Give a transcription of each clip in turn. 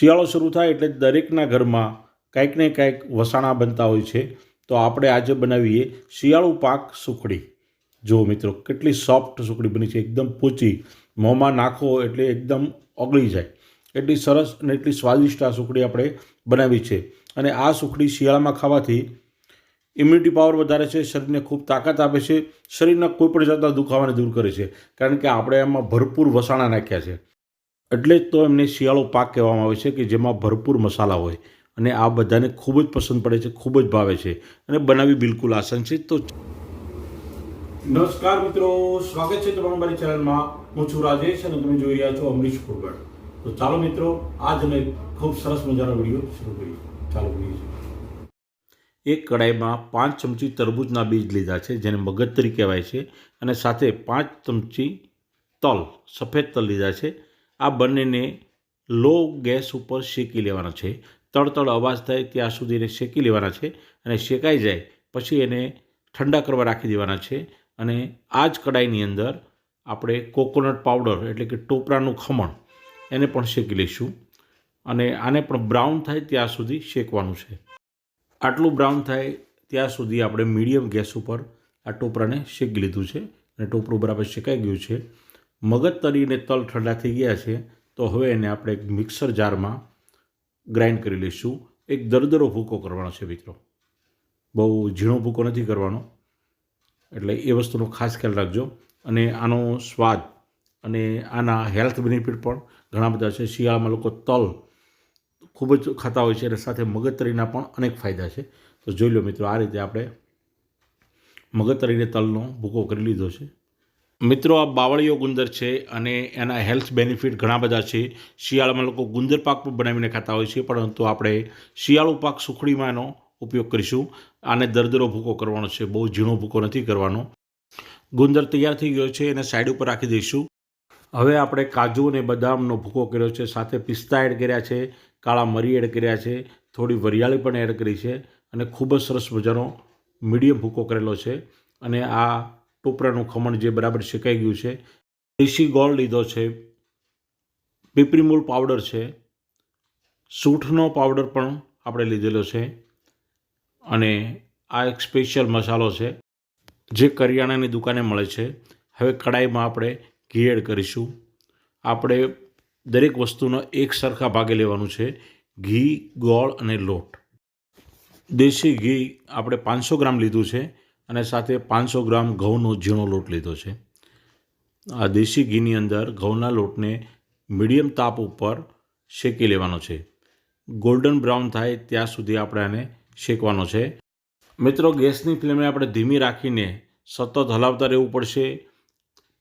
શિયાળો શરૂ થાય એટલે દરેકના ઘરમાં કાંઈક ને કાંઈક વસાણા બનતા હોય છે. તો આપણે આજે બનાવીએ શિયાળુ પાક સુખડી. જુઓ મિત્રો, કેટલી સોફ્ટ સુખડી બની છે. એકદમ પૂચી, મોંમાં નાખો એટલે એકદમ ઓગળી જાય. એટલી સરસ અને એટલી સ્વાદિષ્ટ આ સુખડી આપણે બનાવી છે. અને આ સુખડી શિયાળામાં ખાવાથી ઇમ્યુનિટી પાવર વધારે છે, શરીરને ખૂબ તાકાત આપે છે. શરીરના કોઈપણ જાતના દુખાવાને દૂર કરે છે. કારણ કે આપણે એમાં ભરપૂર વસાણા નાખ્યા છે. એટલે જ તો એમને શિયાળો પાક કહેવામાં આવે છે કે જેમાં ભરપૂર મસાલા હોય. અને આ બધાને ખૂબ જ પસંદ પડે છે, ખૂબ જ ભાવે છે અને બનાવી બિલકુલ આસાન છે. તો નમસ્કાર મિત્રો, સ્વાગત છે તમારું મારી ચેનલમાં. હું છું રાજેશ અને તમે જોઈ રહ્યા છો અમરીશ ફૂડબર્ડ તો ચાલો મિત્રો, આજ અમે ખૂબ સરસ મજાનો વીડિયો શરૂ કરીએ. ચાલો એક કડાઈમાં પાંચ ચમચી તરબૂચના બીજ લીધા છે, જેને મગજતરી કહેવાય છે. અને સાથે પાંચ ચમચી તલ, સફેદ તલ લીધા છે. આ બંનેને લો ગેસ ઉપર શેકી લેવાના છે. તળતળ અવાજ થાય ત્યાં સુધી એને શેકી લેવાના છે અને શેકાઈ જાય પછી એને ઠંડા કરવા રાખી દેવાના છે અને આ જ કડાઈની અંદર આપણે કોકોનટ પાવડર એટલે કે ટોપરાનું ખમણ એને પણ શેકી લઈશું અને આને પણ બ્રાઉન થાય ત્યાં સુધી શેકવાનું છે. આટલું બ્રાઉન થાય ત્યાં સુધી આપણે મીડિયમ ગેસ ઉપર આ ટોપરાને શેકી લીધું છે અને ટોપરું બરાબર શેકાઈ ગયું છે. મગજ તરીને તલ ઠંડા થઈ ગયા છે, તો હવે એને આપણે એક મિક્સર જારમાં ગ્રાઇન્ડ કરી લઈશું. એક દરદરો ભૂકો કરવાનો છે મિત્રો. બહુ ઝીણો ભૂકો નથી કરવાનો. એટલે એ વસ્તુનો ખાસ ખ્યાલ રાખજો. અને આનો સ્વાદ અને આના હેલ્થ બેનિફિટ પણ ઘણા બધા છે. શિયાળામાં લોકો તલ ખૂબ જ ખાતા હોય છે અને સાથે મગજતરીના પણ અનેક ફાયદા છે. તો જોઈ લો મિત્રો, આ રીતે આપણે મગજતરીને તલનો ભૂકો કરી લીધો છે. મિત્રો, આ બાવળીયો ગુંદર છે અને એના હેલ્થ બેનિફિટ ઘણા બધા છે. શિયાળામાં લોકો ગુંદર પાક પણ બનાવીને ખાતા હોય છે, પરંતુ આપણે શિયાળુ પાક સુખડીમાં એનો ઉપયોગ કરીશું. આને દરદરો ભૂકો કરવાનો છે, બહુ ઝીણો ભૂકો નથી કરવાનો. ગુંદર તૈયાર થઈ ગયો છે, એને સાઈડ ઉપર રાખી દઈશું. હવે આપણે કાજુ અને બદામનો ભૂકો કર્યો છે, સાથે પિસ્તા એડ કર્યા છે, કાળા મરી એડ કર્યા છે, થોડી વરિયાળી પણ એડ કરી છે અને ખૂબ જ સરસ મજાનો મીડિયમ ભૂકો કરેલો છે. અને આ ટોપરાનું ખમણ જે બરાબર શેકાઈ ગયું છે. દેશી ગોળ લીધો છે. પીપરી પાવડર છે. સૂંઠનો પાવડર પણ આપણે લીધેલો છે. અને આ એક સ્પેશિયલ મસાલો છે, જે કરિયાણાની દુકાને મળે છે. હવે કડાઈમાં આપણે ઘી એડ કરીશું. આપણે દરેક વસ્તુનો એક સરખા ભાગે લેવાનું છે. ઘી, ગોળ અને લોટ. દેશી ઘી આપણે પાંચસો ગ્રામ લીધું છે. અને સાથે પાંચસો ગ્રામ ઘઉંનો ઝીણો લોટ લીધો છે. આ દેશી ઘીની અંદર ઘઉંના લોટને મીડિયમ તાપ ઉપર શેકી લેવાનો છે. ગોલ્ડન બ્રાઉન થાય ત્યાં સુધી આપણે આને શેકવાનો છે. મિત્રો, ગેસની ફ્લેમને આપણે ધીમી રાખીને સતત હલાવતા રહેવું પડશે.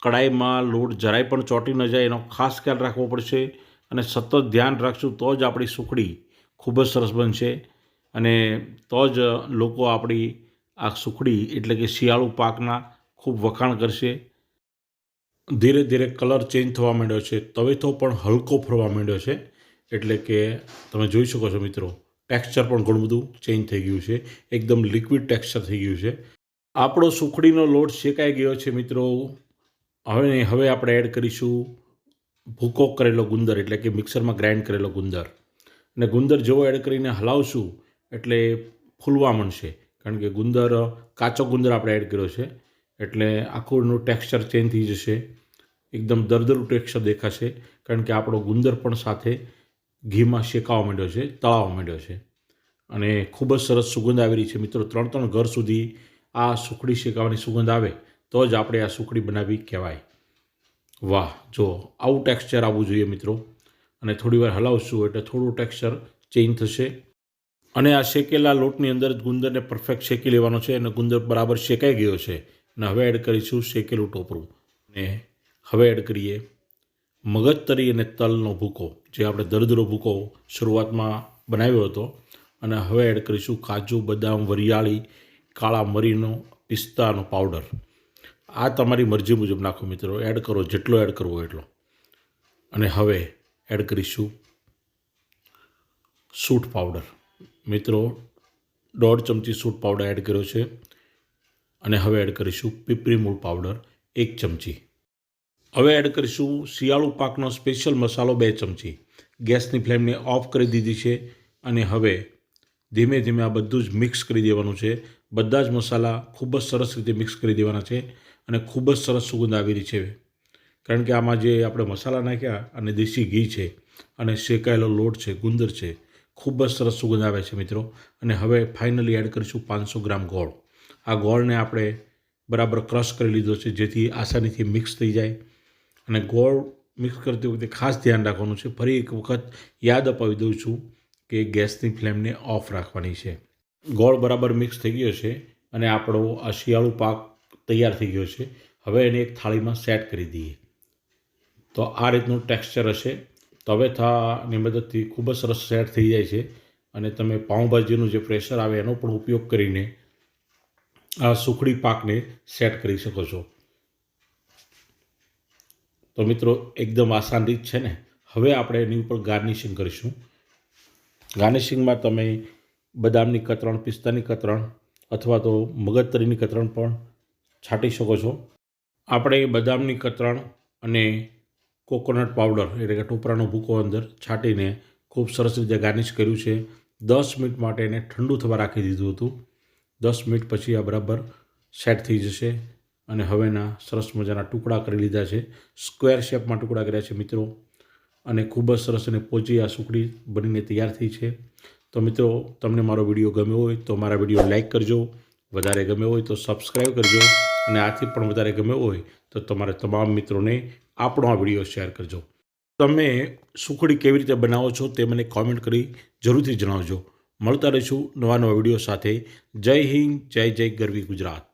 કડાઈમાં લોટ જરાય પણ ચોંટી ન જાય, એનો ખાસ ખ્યાલ રાખવો પડશે અને સતત ધ્યાન રાખશું તો જ આપણી સુખડી ખૂબ જ સરસ બનશે અને તો જ લોકો આપણી આ સુખડી એટલે કે શિયાળુ પાકના ખૂબ વખાણ કરશે. ધીરે ધીરે કલર ચેન્જ થવા માંડ્યો છે. તવેથો પણ હલકો ફરવા માંડ્યો છે. એટલે કે તમે જોઈ શકો છો મિત્રો, ટેક્સચર પણ ઘણું બધું ચેન્જ થઈ ગયું છે. એકદમ લિક્વિડ ટેક્સચર થઈ ગયું છે. આપણો સુખડીનો લોટ શેકાઈ ગયો છે મિત્રો. હવે હવે આપણે એડ કરીશું ભૂકો કરેલો ગુંદર, એટલે કે મિક્સરમાં ગ્રાઇન્ડ કરેલો ગુંદર. અને ગુંદર જેવો એડ કરીને હલાવશું એટલે ફૂલવા માંડશે. કારણ કે ગુંદર, કાચો ગુંદર આપણે એડ કર્યો છે. એટલે આખુંનું ટેક્સચર ચેન્જ થઈ જશે. એકદમ દરદરું ટેક્સચર દેખાશે. કારણ કે આપણો ગુંદર પણ સાથે ઘીમાં શેકાવા માંડ્યો છે, તળાવવા માંડ્યો છે. અને ખૂબ જ સરસ સુગંધ આવી રહી છે. મિત્રો ત્રણ ત્રણ ઘર સુધી આ સુખડી શેકાવાની સુગંધ આવે, તો જ આપણે આ સુખડી બનાવી કહેવાય. વાહ, જો આવું ટેક્સચર આવવું જોઈએ મિત્રો. અને થોડી વાર હલાવશું, એટલે થોડું ટેક્સચર ચેન્જ થશે. અને આ શેકેલા લોટની અંદર ગુંદરને પરફેક્ટ શેકી લેવાનો છે અને ગુંદર બરાબર શેકાઈ ગયો છે. અને હવે એડ કરીશું શેકેલું ટોપરું. અને હવે એડ કરીએ મગજતરી અને તલનો ભૂકો, જે આપણે દરદરો ભૂકો શરૂઆતમાં બનાવ્યો હતો. અને હવે એડ કરીશું કાજુ, બદામ, વરિયાળી, કાળા મરીનો, પિસ્તાનો પાવડર આ તમારી મરજી મુજબ નાખો મિત્રો એડ કરો, જેટલો એડ કરવો એટલો. અને હવે એડ કરીશું સૂટ પાવડર મિત્રો, દોઢ ચમચી સૂટ પાવડર એડ કર્યો છે અને હવે એડ કરીશું પીપરી મૂળ પાવડર એક ચમચી. હવે એડ કરીશું શિયાળુ પાકનો સ્પેશિયલ મસાલો બે ચમચી. ગેસની ફ્લેમને ઓફ કરી દીધી છે અને હવે ધીમે ધીમે આ બધું જ મિક્સ કરી દેવાનું છે. બધા જ મસાલા ખૂબ જ સરસ રીતે મિક્સ કરી દેવાના છે અને ખૂબ જ સરસ સુગંધ આવી રહી છે. કારણ કે આમાં જે આપણે મસાલા નાખ્યા અને દેશી ઘી છે અને શેકાયેલો લોટ છે, ગુંદર છે ખૂબ જ સરસ સુગંધ આવે છે મિત્રો. અને હવે ફાઇનલી એડ કરીશું પાંચસો ગ્રામ ગોળ. આ ગોળને આપણે બરાબર ક્રશ કરી લીધો છે, જેથી આસાનીથી મિક્સ થઈ જાય. અને ગોળ મિક્સ કરતી વખતે ખાસ ધ્યાન રાખવાનું છે. ફરી એક વખત યાદ અપાવી દઉં છું કે ગેસની ફ્લેમને ઓફ રાખવાની છે. ગોળ બરાબર મિક્સ થઈ ગયો છે અને આપણો આ શિયાળુ પાક તૈયાર થઈ ગયો છે. હવે એને એક થાળીમાં સેટ કરી દઈએ. તો આ રીતનું ટેક્સચર હશે. તવેથાની મદદથી ખૂબ જ સરસ સેટ થઈ જાય છે. અને તમે પાઉંભાજીનું જે પ્રેશર આવે એનો પણ ઉપયોગ કરીને આ સુખડી પાકને સેટ કરી શકો છો. તો મિત્રો, એકદમ આસાન રીત છે ને? હવે આપણે એની ઉપર ગાર્નિશિંગ કરીશું. ગાર્નિશિંગમાં તમે બદામની કતરણ, પિસ્તાની કતરણ અથવા તો મગજતરીની કતરણ પણ છાંટી શકો છો. આપણે બદામની કતરણ અને કોકોનટ પાવડર, એટલે કે ટોપરાનો ભૂકો અંદર છાંટીને ખૂબ સરસ રીતે ગાર્નિશ કર્યું છે. દસ મિનિટ માટે એને ઠંડુ થવા રાખી દીધું હતું. દસ મિનિટ પછી આ બરાબર સેટ થઈ જશે અને હવેના સરસ મજાના ટુકડા કરી લીધા છે. સ્ક્વેર શેપમાં ટુકડા કર્યા છે મિત્રો. અને ખૂબ જ સરસ અને પોચી આ સુકડી બનીને તૈયાર થઈ છે. તો મિત્રો, તમને મારો વીડિયો ગમ્યો હોય તો મારા વીડિયો લાઇક કરજો. વધારે ગમ્યો હોય તો સબસ્ક્રાઈબ કરજો. અને આથી પણ વધારે ગમ્યો હોય તો તમારા તમામ મિત્રોને આપણો આ વીડિયો શેર કરજો. તમે સુખડી કેવી રીતે બનાવો છો તે મને કોમેન્ટ કરી જરૂરથી જણાવજો. મળતા રહીશું નવા નવા વીડિયો સાથે. જય હિન્દ, જય જય ગરવી ગુજરાત.